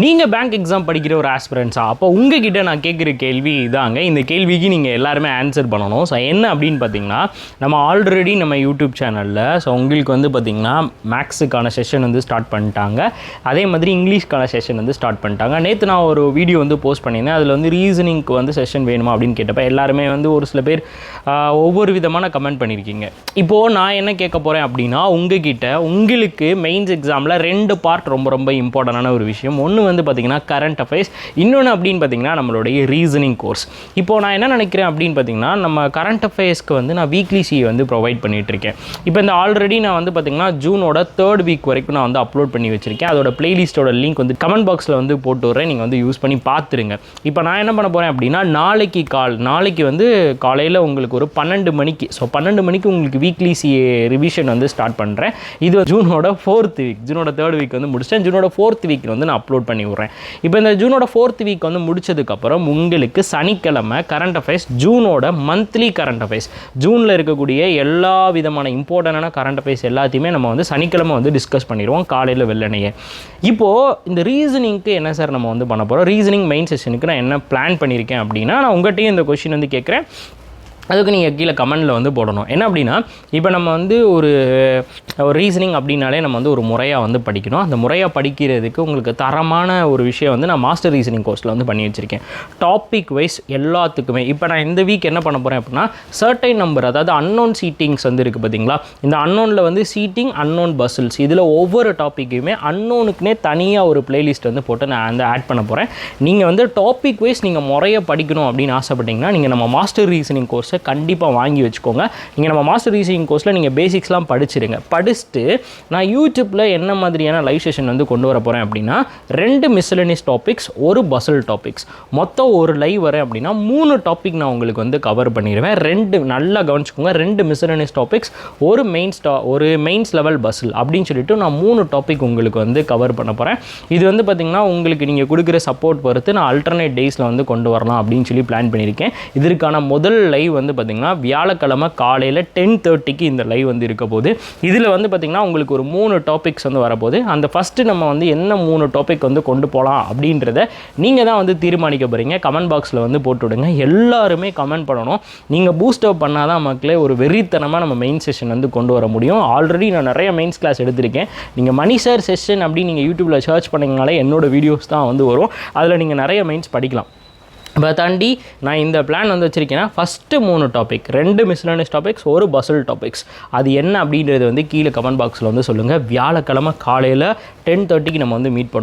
நீங்கள் bank exam படிக்கிற ஒரு ஆஸ்பிரன்ஸா அப்போ உங்ககிட்ட நான் கேட்குற கேள்வி இதாங்க. இந்த கேள்விக்கு நீங்கள் எல்லாருமே ஆன்சர் பண்ணணும். ஸோ என்ன அப்படின்னு பார்த்தீங்கன்னா நம்ம ஆல்ரெடி நம்ம யூடியூப் சேனலில் ஸோ உங்களுக்கு வந்து பார்த்தீங்கன்னா மேக்ஸுக்கான செஷன் வந்து ஸ்டார்ட் பண்ணிட்டாங்க. அதே மாதிரி இங்கிலீஷ்க்கான செஷன் வந்து ஸ்டார்ட் பண்ணிட்டாங்க. நேற்று நான் ஒரு வீடியோ வந்து போஸ்ட் பண்ணியிருந்தேன். அதில் வந்து ரீசனிங்க்கு வந்து செஷன் வேணுமா அப்படின்னு கேட்டப்ப எல்லாருமே வந்து ஒரு சில பேர் ஒவ்வொரு விதமான கமெண்ட் பண்ணியிருக்கீங்க. இப்போது நான் என்ன கேட்க போகிறேன் அப்படின்னா உங்ககிட்ட உங்களுக்கு மெயின்ஸ் எக்ஸாமில் ரெண்டு பார்ட் ரொம்ப ரொம்ப இம்பார்ட்டண்டான ஒரு விஷயம். ஒன்று வந்து பார்த்தீங்கன்னா கரண்ட் அஃபேர்ஸ் இன்னொன்று அப்படின்னு பார்த்தீங்கன்னா நம்மளுடைய ரீசனிங் கோர்ஸ் இப்போ நான் என்ன நினைக்கிறேன் அப்படின்னு பார்த்தீங்கன்னா நம்ம கரண்ட் அஃபேர்ஸ்க்கு வந்து நான் வீக்லி சி வந்து ப்ரொவைட் பண்ணிகிட்ருக்கேன் இருக்கேன் இப்போ இந்த ஆல்ரெடி நான் வந்து பார்த்தீங்கன்னா ஜூனோட தேர்ட் வீக் வரைக்கும் நான் வந்து அப்லோட் பண்ணி வச்சுருக்கேன். அதோட பிளேலிஸ்ட்டோட லிங்க் வந்து கமெண்ட் பாக்ஸில் வந்து போட்டு விட்றேன் நீங்கள் வந்து யூஸ் பண்ணி பார்த்துருங்க இப்போ நான் என்ன பண்ண போகிறேன் அப்படின்னா நாளைக்கு கால் நாளைக்கு வந்து காலையில் உங்களுக்கு ஒரு பன்னெண்டு மணிக்கு ஸோ பன்னெண்டு மணிக்கு உங்களுக்கு வீக்லி சி ரிவிஷன் வந்து ஸ்டார்ட் பண்ணுறேன் இது ஜூனோட ஃபோர்த் வீக் ஜூனோட தேர்ட் வீக் வந்து முடிச்சிட்டேன். ஜூனோட ஃபோர்த் வீக் வந்து நான் அப்லோட் பண்ணி விட்றேன். இப்போ இந்த ஜூனோட ஃபோர்த் வீக் வந்து முடிச்சதுக்கப்புறம் உங்களுக்கு சனிக்கிழமை கரண்ட் அஃபேர்ஸ் ஜூனோட மந்த்லி கரண்ட் அஃபேர்ஸ் ஜூனில் இருக்கக்கூடிய எல்லா விதமான இம்பார்ட்டண்டான கரண்ட் அஃபேர்ஸ் எல்லாத்தையுமே நம்ம வந்து சனிக்கிழமை வந்து டிஸ்கஸ் பண்ணிடுவோம் காலையில் வெள்ளனையே. இப்போது இந்த ரீசனிங்க்கு என்ன சார் நம்ம வந்து பண்ண போகிறோம் ரீசனிங் மெயின் செஷனுக்கு நான் என்ன பிளான் பண்ணியிருக்கேன் அப்படின்னா நான் உங்கள்கிட்டயும் இந்த கொஷின் வந்து கேட்குறேன். அதுக்கு நீங்கள் கீழே கமெண்டில் வந்து போடணும். என்ன அப்படின்னா இப்போ நம்ம வந்து ஒரு ஒரு ரீசனிங் அப்படின்னாலே நம்ம வந்து ஒரு முறையாக வந்து படிக்கணும். அந்த முறையாக படிக்கிறதுக்கு உங்களுக்கு தரமான ஒரு விஷயம் வந்து நான் மாஸ்டர் ரீசனிங் கோர்ஸில் வந்து பண்ணி வச்சுருக்கேன். டாபிக் வைஸ் எல்லாத்துக்குமே இப்போ நான் இந்த வீக் என்ன பண்ண போகிறேன் அப்படின்னா சர்டைன் நம்பர் அதாவது அன்னோன் சீட்டிங்ஸ் வந்து இருக்குது பார்த்தீங்களா இந்த அன்னோனில் வந்து சீட்டிங் அன்னோன் பஸ்ஸில்ஸ் இதில் ஒவ்வொரு டாப்பிக்குமே அன்னோனுக்குனே தனியாக ஒரு பிளேலிஸ்ட் வந்து போட்டு நான் வந்து ஆட் பண்ண போகிறேன் நீங்கள் வந்து டாபிக் வைஸ் நீங்கள் முறையாக படிக்கணும் அப்படின்னு ஆசைப்பட்டீங்கன்னா நீங்கள் நம்ம மாஸ்டர் ரீசனிங் கோர்ஸ் கண்டிப்பாக வாங்கி வச்சுக்கோங்க. நீங்கள் நம்ம மாஸ்டர் ரீசனிங் கோர்ஸில் நீங்கள் பேசிக்ஸ்லாம் படிச்சிருங்க. படிச்சுட்டு நான் யூடியூப்பில் என்ன மாதிரியான லைவ் செஷன் வந்து கொண்டு வர போகிறேன் அப்படின்னா ரெண்டு மிஸ்லனிஸ் டாபிக்ஸ் ஒரு பசல் டாபிக்ஸ் மொத்தம் ஒரு லைவ் வரேன் அப்படின்னா மூணு டாபிக் நான் உங்களுக்கு வந்து கவர் பண்ணிடுவேன். ரெண்டு நல்லா கவனிச்சுக்கோங்க. ரெண்டு மிஸ்லனிஸ் டாபிக்ஸ் ஒரு மெயின்ஸ் டா ஒரு மெயின்ஸ் லெவல் பஸ்ஸில் அப்படின்னு சொல்லிட்டு நான் மூணு டாபிக் உங்களுக்கு வந்து கவர் பண்ண போகிறேன் இது வந்து பார்த்திங்கன்னா உங்களுக்கு நீங்கள் கொடுக்குற சப்போர்ட் பொறுத்து நான் அல்டர்னேட் டேஸில் வந்து கொண்டு வரலாம் அப்படின்னு சொல்லி பிளான் பண்ணியிருக்கேன். இதற்கான முதல் லைவ் வந்து பார்த்திங்கன்னா வியாழக்கிழமை காலையில் டென் தேர்ட்டிக்கு இந்த லைவ் வந்து இருக்க போது இதில் வந்து பார்த்திங்கன்னா உங்களுக்கு ஒரு மூணு டாபிக்ஸ் வந்து வரப்போகுது. அந்த ஃபஸ்ட்டு நம்ம வந்து என்ன மூணு டாபிக் வந்து கொண்டு போகலாம் அப்படின்றத நீங்கள் தான் வந்து தீர்மானிக்க போகிறீங்க கமெண்ட் பாக்ஸில் வந்து போட்டு விடுங்க. எல்லாருமே கமெண்ட் பண்ணணும். நீங்கள் பூஸ்ட் அப் பண்ணால் தான் மக்களே ஒரு வெறித்தனமாக நம்ம மெயின் செஷன் வந்து கொண்டு வர முடியும். ஆல்ரெடி நான் நிறைய மெயின்ஸ் கிளாஸ் எடுத்திருக்கேன். நீங்கள் மணி சார் செஷன் அப்படின்னு நீங்கள் யூடியூப்பில் சர்ச் பண்ணிங்கனாலே என்னோட வீடியோஸ் தான் வந்து வரும். அதில் நீங்கள் நிறைய மெயின்ஸ் படிக்கலாம். இப்போ தாண்டி நான் இந்த பிளான் வந்து வச்சுருக்கேன்னா ஃபஸ்ட்டு மூணு டாபிக் ரெண்டு மிஸ்லனியஸ் டாபிக்ஸ் ஒரு பசல் டாபிக்ஸ் அது என்ன அப்படின்றது வந்து கீழே கமெண்ட் பாக்ஸில் வந்து சொல்லுங்கள் வியாழக்கிழமை காலையில் டென் தேர்ட்டிக்கு நம்ம வந்து மீட் பண்ணுவோம்